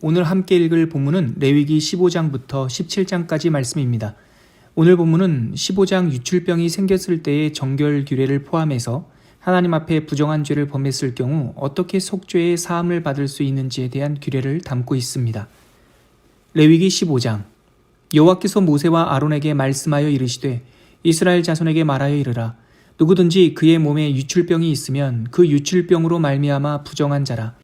오늘 함께 읽을 본문은 레위기 15장부터 17장까지 말씀입니다. 오늘 본문은 15장 유출병이 생겼을 때의 정결 규례를 포함해서 하나님 앞에 부정한 죄를 범했을 경우 어떻게 속죄의 사함을 받을 수 있는지에 대한 규례를 담고 있습니다. 레위기 15장 여호와께서 모세와 아론에게 말씀하여 이르시되 이스라엘 자손에게 말하여 이르라 누구든지 그의 몸에 유출병이 있으면 그 유출병으로 말미암아 부정한 자라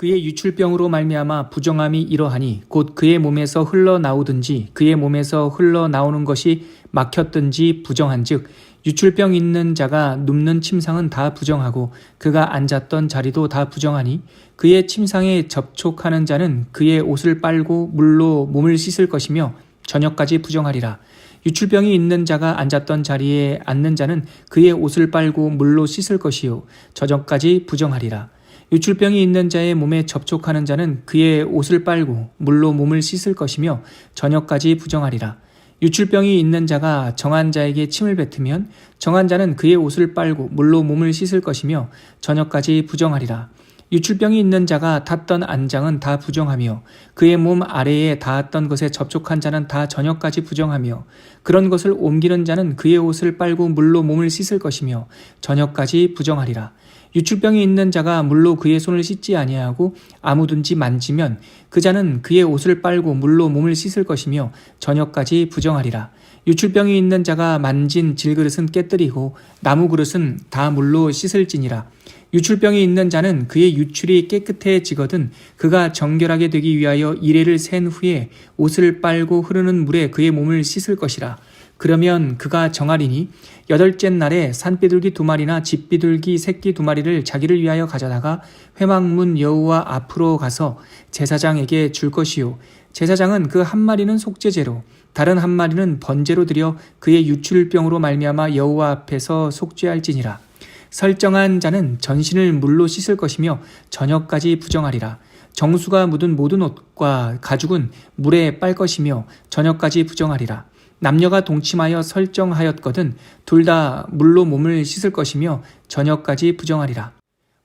그의 유출병으로 말미암아 부정함이 이러하니 곧 그의 몸에서 흘러나오든지 그의 몸에서 흘러나오는 것이 막혔든지 부정한즉 유출병 있는 자가 눕는 침상은 다 부정하고 그가 앉았던 자리도 다 부정하니 그의 침상에 접촉하는 자는 그의 옷을 빨고 물로 몸을 씻을 것이며 저녁까지 부정하리라. 유출병이 있는 자가 앉았던 자리에 앉는 자는 그의 옷을 빨고 물로 씻을 것이요. 저녁까지 부정하리라 유출병이 있는 자의 몸에 접촉하는 자는 그의 옷을 빨고 물로 몸을 씻을 것이며 저녁까지 부정하리라. 유출병이 있는 자가 정한 자에게 침을 뱉으면 정한 자는 그의 옷을 빨고 물로 몸을 씻을 것이며 저녁까지 부정하리라. 유출병이 있는 자가 탔던 안장은 다 부정하며 그의 몸 아래에 닿았던 것에 접촉한 자는 다 저녁까지 부정하며 그런 것을 옮기는 자는 그의 옷을 빨고 물로 몸을 씻을 것이며 저녁까지 부정하리라. 유출병이 있는 자가 물로 그의 손을 씻지 아니하고 아무든지 만지면 그 자는 그의 옷을 빨고 물로 몸을 씻을 것이며 저녁까지 부정하리라. 유출병이 있는 자가 만진 질그릇은 깨뜨리고 나무 그릇은 다 물로 씻을지니라. 유출병이 있는 자는 그의 유출이 깨끗해지거든 그가 정결하게 되기 위하여 이래를 센 후에 옷을 빨고 흐르는 물에 그의 몸을 씻을 것이라. 그러면 그가 정하리니 여덟째 날에 산비둘기 두 마리나 집비둘기 새끼 두 마리를 자기를 위하여 가져다가 회막문 여호와 앞으로 가서 제사장에게 줄 것이요 제사장은 그 한 마리는 속죄제로 다른 한 마리는 번제로 드려 그의 유출병으로 말미암아 여호와 앞에서 속죄할지니라 설정한 자는 전신을 물로 씻을 것이며 저녁까지 부정하리라 정수가 묻은 모든 옷과 가죽은 물에 빨 것이며 저녁까지 부정하리라 남녀가 동침하여 설정하였거든 둘 다 물로 몸을 씻을 것이며 저녁까지 부정하리라.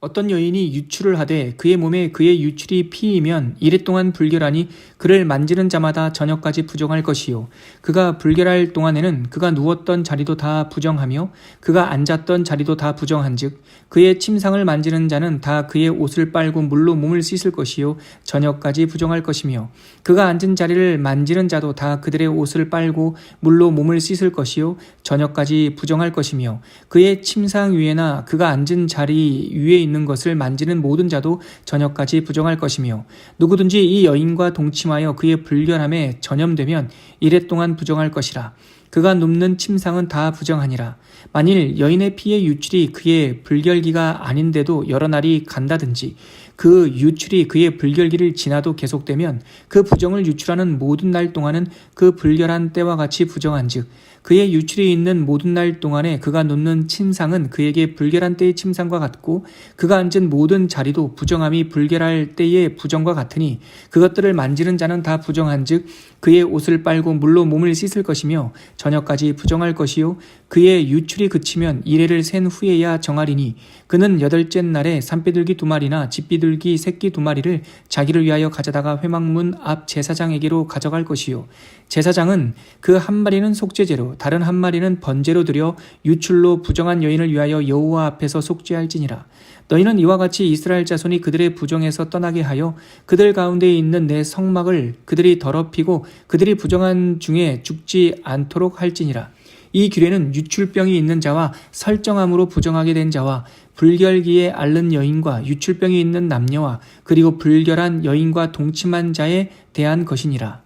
어떤 여인이 유출을 하되 그의 몸에 그의 유출이 피이면 이래 동안 불결하니 그를 만지는 자마다 저녁까지 부정할 것이요. 그가 불결할 동안에는 그가 누웠던 자리도 다 부정하며 그가 앉았던 자리도 다 부정한즉 그의 침상을 만지는 자는 다 그의 옷을 빨고 물로 몸을 씻을 것이요. 저녁까지 부정할 것이며 그가 앉은 자리를 만지는 자도 다 그들의 옷을 빨고 물로 몸을 씻을 것이요. 저녁까지 부정할 것이며 그의 침상 위에나 그가 앉은 자리 위에 있는 것을 만지는 모든 자도 저녁까지 부정할 것이며 누구든지 이 여인과 동침하여 그의 불결함에 전염되면 이래 동안 부정할 것이라 그가 눕는 침상은 다 부정하니라. 만일 여인의 피의 유출이 그의 불결기가 아닌데도 여러 날이 간다든지 그 유출이 그의 불결기를 지나도 계속되면 그 부정을 유출하는 모든 날 동안은 그 불결한 때와 같이 부정한즉 그의 유출이 있는 모든 날 동안에 그가 놓는 침상은 그에게 불결한 때의 침상과 같고 그가 앉은 모든 자리도 부정함이 불결할 때의 부정과 같으니 그것들을 만지는 자는 다 부정한즉 그의 옷을 빨고 물로 몸을 씻을 것이며 저녁까지 부정할 것이요 그의 유출이 그치면 이래를 센 후에야 정하리니 그는 여덟째 날에 산비둘기 두 마리나 집비둘기 새끼 두 마리를 자기를 위하여 가져다가 회막문 앞 제사장에게로 가져갈 것이요. 제사장은 그 한 마리는 속죄제로 다른 한 마리는 번제로 드려 유출로 부정한 여인을 위하여 여호와 앞에서 속죄할지니라. 너희는 이와 같이 이스라엘 자손이 그들의 부정에서 떠나게 하여 그들 가운데 있는 내 성막을 그들이 더럽히고 그들이 부정한 중에 죽지 않도록 할지니라 이 규례는 유출병이 있는 자와 설정함으로 부정하게 된 자와 불결기에 앓는 여인과 유출병이 있는 남녀와 그리고 불결한 여인과 동침한 자에 대한 것이니라.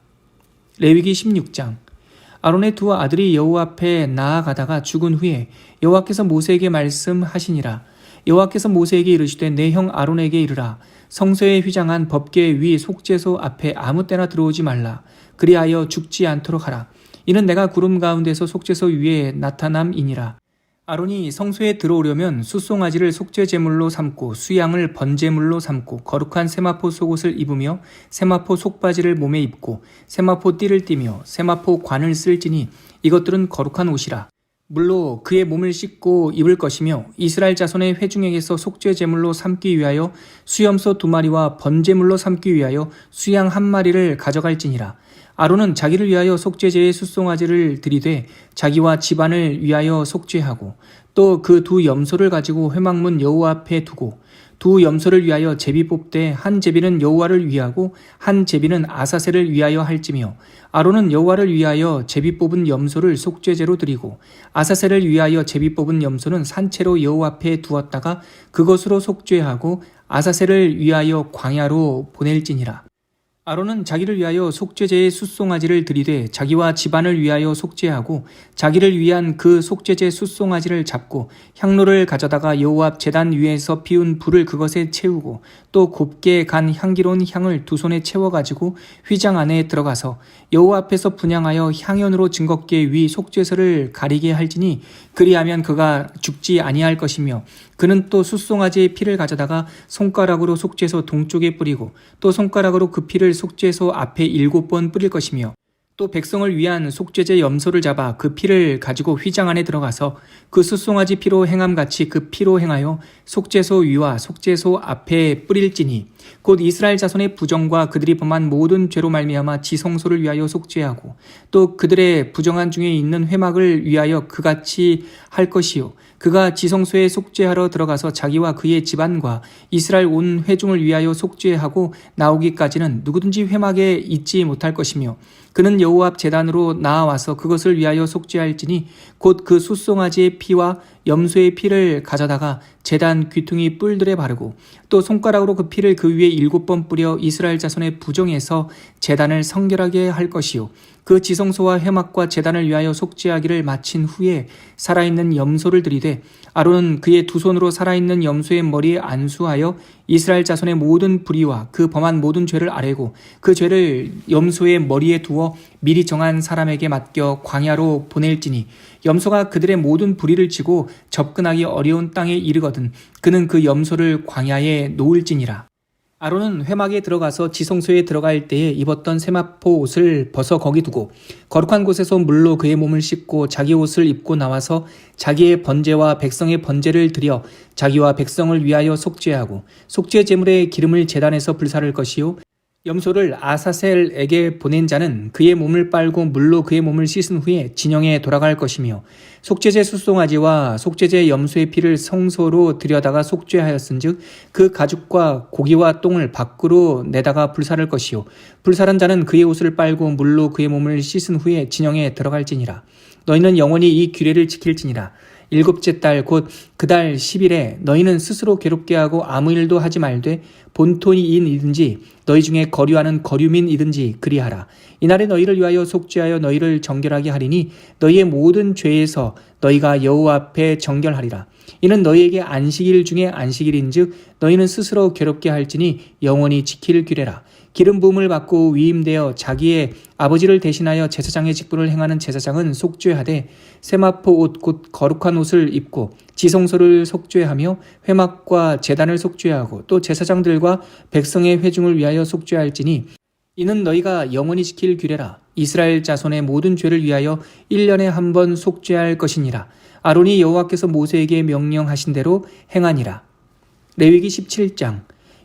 레위기 16장 아론의 두 아들이 여호와 앞에 나아가다가 죽은 후에 여호와께서 모세에게 말씀하시니라. 여호와께서 모세에게 이르시되 내 형 아론에게 이르라. 성소에 휘장한 법궤 위 속죄소 앞에 아무 때나 들어오지 말라. 그리하여 죽지 않도록 하라. 이는 내가 구름 가운데서 속죄소 위에 나타남이니라. 아론이 성소에 들어오려면 숫송아지를 속죄 제물로 삼고 수양을 번제물로 삼고 거룩한 세마포 속옷을 입으며 세마포 속바지를 몸에 입고 세마포 띠를 띠며 세마포 관을 쓸지니 이것들은 거룩한 옷이라. 물로 그의 몸을 씻고 입을 것이며 이스라엘 자손의 회중에게서 속죄 제물로 삼기 위하여 수염소 두 마리와 번제물로 삼기 위하여 수양 한 마리를 가져갈지니라. 아론은 자기를 위하여 속죄제의 숫송아지를 들이되 자기와 집안을 위하여 속죄하고 또 그 두 염소를 가지고 회막문 여호와 앞에 두고 두 염소를 위하여 제비 뽑되 한 제비는 여호와를 위하고 한 제비는 아사셀을 위하여 할지며 아론은 여호와를 위하여 제비 뽑은 염소를 속죄제로 드리고 아사셀을 위하여 제비 뽑은 염소는 산채로 여호와 앞에 두었다가 그것으로 속죄하고 아사셀을 위하여 광야로 보낼지니라 아론은 자기를 위하여 속죄제의 숫송아지를 들이되 자기와 집안을 위하여 속죄하고 자기를 위한 그 속죄제 숫송아지를 잡고 향로를 가져다가 여호와 앞 제단 위에서 피운 불을 그것에 채우고 또 곱게 간 향기로운 향을 두 손에 채워 가지고 휘장 안에 들어가서 여호와 앞에서 분양하여 향연으로 증거께 위 속죄서를 가리게 할지니 그리하면 그가 죽지 아니할 것이며 그는 또 숫송아지의 피를 가져다가 손가락으로 속죄소 동쪽에 뿌리고 또 손가락으로 그 피를 속죄소 앞에 일곱 번 뿌릴 것이며 또 백성을 위한 속죄제 염소를 잡아 그 피를 가지고 휘장 안에 들어가서 그 숫송아지 피로 행함같이 그 피로 행하여 속죄소 위와 속죄소 앞에 뿌릴지니 곧 이스라엘 자손의 부정과 그들이 범한 모든 죄로 말미암아 지성소를 위하여 속죄하고 또 그들의 부정한 중에 있는 회막을 위하여 그같이 할 것이요 그가 지성소에 속죄하러 들어가서 자기와 그의 집안과 이스라엘 온 회중을 위하여 속죄하고 나오기까지는 누구든지 회막에 있지 못할 것이며 그는 여호와 앞 제단으로 나아와서 그것을 위하여 속죄할지니 곧그 숫송아지의 피와 염소의 피를 가져다가 제단 귀퉁이 뿔들에 바르고 또 손가락으로 그 피를 그 위에 일곱 번 뿌려 이스라엘 자손의 부정에서 제단을 성결하게 할 것이요. 그 지성소와 회막과 제단을 위하여 속죄하기를 마친 후에 살아있는 염소를 들이되 아론은 그의 두 손으로 살아있는 염소의 머리에 안수하여 이스라엘 자손의 모든 불의와 그 범한 모든 죄를 아뢰고 그 죄를 염소의 머리에 두어 미리 정한 사람에게 맡겨 광야로 보낼지니 염소가 그들의 모든 불의를 지고 접근하기 어려운 땅에 이르거든 그는 그 염소를 광야에 놓을지니라. 아론은 회막에 들어가서 지성소에 들어갈 때에 입었던 세마포 옷을 벗어 거기 두고 거룩한 곳에서 물로 그의 몸을 씻고 자기 옷을 입고 나와서 자기의 번제와 백성의 번제를 드려 자기와 백성을 위하여 속죄하고 속죄 제물의 기름을 제단에서 불사를 것이요 염소를 아사셀에게 보낸 자는 그의 몸을 빨고 물로 그의 몸을 씻은 후에 진영에 돌아갈 것이며 속죄제 수송아지와 속죄제 염소의 피를 성소로 들여다가 속죄하였은즉 그 가죽과 고기와 똥을 밖으로 내다가 불사를 것이요. 불사른 자는 그의 옷을 빨고 물로 그의 몸을 씻은 후에 진영에 들어갈지니라. 너희는 영원히 이 규례를 지킬지니라 일곱째 달 곧 그 달 10일에 너희는 스스로 괴롭게 하고 아무 일도 하지 말되 본토인이든지 너희 중에 거류하는 거류민이든지 그리하라. 이날에 너희를 위하여 속죄하여 너희를 정결하게 하리니 너희의 모든 죄에서 너희가 여호와 앞에 정결하리라. 이는 너희에게 안식일 중에 안식일인즉 너희는 스스로 괴롭게 할지니 영원히 지킬 규례라. 기름 부음을 받고 위임되어 자기의 아버지를 대신하여 제사장의 직분을 행하는 제사장은 속죄하되 세마포 옷 곧 거룩한 옷을 입고 지성소를 속죄하며 회막과 제단을 속죄하고 또 제사장들과 백성의 회중을 위하여 속죄할지니 이는 너희가 영원히 지킬 규례라. 이스라엘 자손의 모든 죄를 위하여 1년에 한 번 속죄할 것이니라. 아론이 여호와께서 모세에게 명령하신 대로 행하니라. 레위기 17장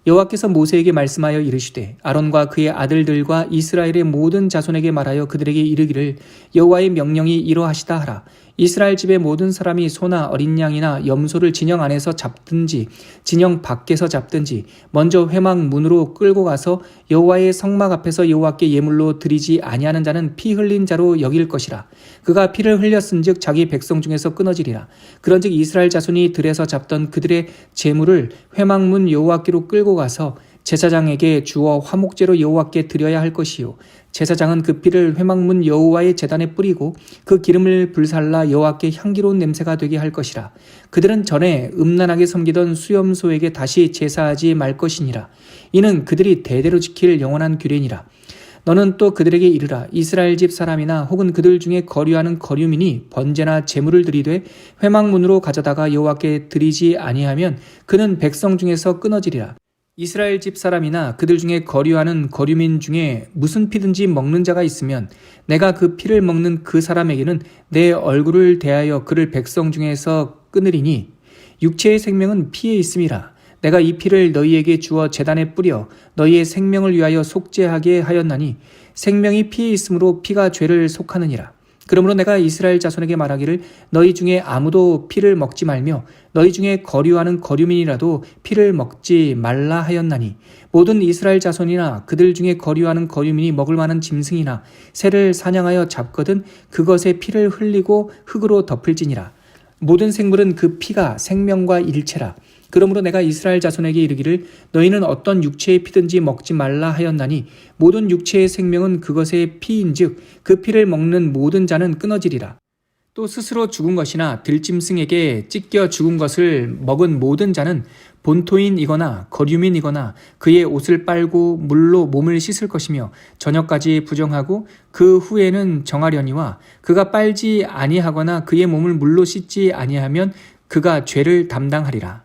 여호와께서 모세에게 말씀하여 이르시되 아론과 그의 아들들과 이스라엘의 모든 자손에게 말하여 그들에게 이르기를 여호와의 명령이 이러하시다 하라 이스라엘 집의 모든 사람이 소나 어린 양이나 염소를 진영 안에서 잡든지 진영 밖에서 잡든지 먼저 회막 문으로 끌고 가서 여호와의 성막 앞에서 여호와께 예물로 드리지 아니하는 자는 피 흘린 자로 여길 것이라. 그가 피를 흘렸은즉 자기 백성 중에서 끊어지리라. 그런즉 이스라엘 자손이 들에서 잡던 그들의 재물을 회막 문 여호와께로 끌고 가서 제사장에게 주어 화목제로 여호와께 드려야 할 것이요 제사장은 그 피를 회막문 여호와의 제단에 뿌리고 그 기름을 불살라 여호와께 향기로운 냄새가 되게 할 것이라. 그들은 전에 음란하게 섬기던 수염소에게 다시 제사하지 말 것이니라. 이는 그들이 대대로 지킬 영원한 규례니라. 너는 또 그들에게 이르라. 이스라엘 집 사람이나 혹은 그들 중에 거류하는 거류민이 번제나 제물을 드리되 회막문으로 가져다가 여호와께 드리지 아니하면 그는 백성 중에서 끊어지리라 이스라엘 집 사람이나 그들 중에 거류하는 거류민 중에 무슨 피든지 먹는 자가 있으면 내가 그 피를 먹는 그 사람에게는 내 얼굴을 대하여 그를 백성 중에서 끊으리니 육체의 생명은 피에 있음이라. 내가 이 피를 너희에게 주어 재단에 뿌려 너희의 생명을 위하여 속죄하게 하였나니 생명이 피에 있으므로 피가 죄를 속하느니라 그러므로 내가 이스라엘 자손에게 말하기를 너희 중에 아무도 피를 먹지 말며 너희 중에 거류하는 거류민이라도 피를 먹지 말라 하였나니 모든 이스라엘 자손이나 그들 중에 거류하는 거류민이 먹을 만한 짐승이나 새를 사냥하여 잡거든 그것의 피를 흘리고 흙으로 덮을지니라. 모든 생물은 그 피가 생명과 일체라 그러므로 내가 이스라엘 자손에게 이르기를 너희는 어떤 육체의 피든지 먹지 말라 하였나니 모든 육체의 생명은 그것의 피인즉 그 피를 먹는 모든 자는 끊어지리라. 또 스스로 죽은 것이나 들짐승에게 찢겨 죽은 것을 먹은 모든 자는 본토인이거나 거류민이거나 그의 옷을 빨고 물로 몸을 씻을 것이며 저녁까지 부정하고 그 후에는 정하려니와 그가 빨지 아니하거나 그의 몸을 물로 씻지 아니하면 그가 죄를 담당하리라.